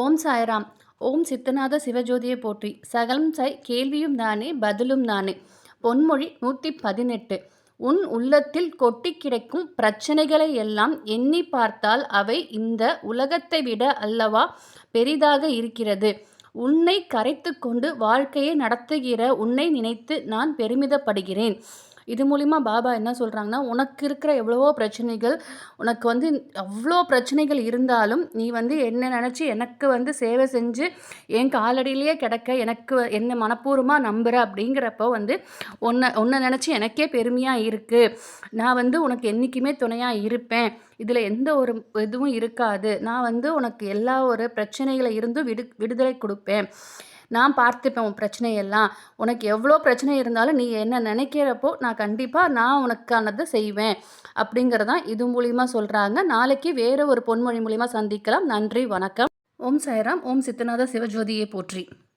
ஓம் சாய்ராம். ஓம் சித்தநாத சிவஜோதியை போற்றி. சகலம் சாய் கேள்வியும் நானே பதிலும் நானே. பொன்மொழி நூற்றி பதினெட்டு உன் உள்ளத்தில் கொட்டி கிடக்கும் பிரச்சனைகளை எல்லாம் எண்ணி பார்த்தால் அவை இந்த உலகத்தை விட அல்லவா பெரிதாக இருக்கிறது. உன்னை கரைத்து கொண்டு வாழ்க்கையை நடத்துகிற உன்னை நினைத்து நான் பெருமிதப்படுகிறேன். இது மூலிமா பாபா என்ன சொல்கிறாங்கன்னா உனக்கு இருக்கிற எவ்வளவோ பிரச்சனைகள் உனக்கு வந்து அவ்வளோ பிரச்சனைகள் இருந்தாலும் நீ வந்து என்ன நினச்சி எனக்கு வந்து சேவை செஞ்சு என் காலடியிலேயே கிடக்க எனக்கு என்ன மனப்பூர்வமாக நம்புகிற அப்படிங்கிறப்போ வந்து உன்னை உன்னை நினச்சி எனக்கே பெருமையாக இருக்குது நான் வந்து உனக்கு என்றைக்குமே துணையாக இருப்பேன். இதில் எந்த ஒரு இதுவும் இருக்காது. நான் வந்து உனக்கு எல்லா ஒரு பிரச்சனைகளை இருந்தும் விடு விடுதலை கொடுப்பேன். நான் பார்த்துப்பேன் உன் பிரச்சனையெல்லாம். உனக்கு எவ்வளோ பிரச்சனை இருந்தாலும் நீ என்ன நினைக்கிறப்போ நான் கண்டிப்பாக நான் உனக்கானதை செய்வேன். அப்படிங்கிறதான் இது மூலிமா சொல்கிறாங்க நாளைக்கு வேறு ஒரு பொன்மொழி மூலிமா சந்திக்கலாம். நன்றி வணக்கம். ஓம் சாய்ராம். ஓம் சித்தநாத சிவஜோதியை போற்றி.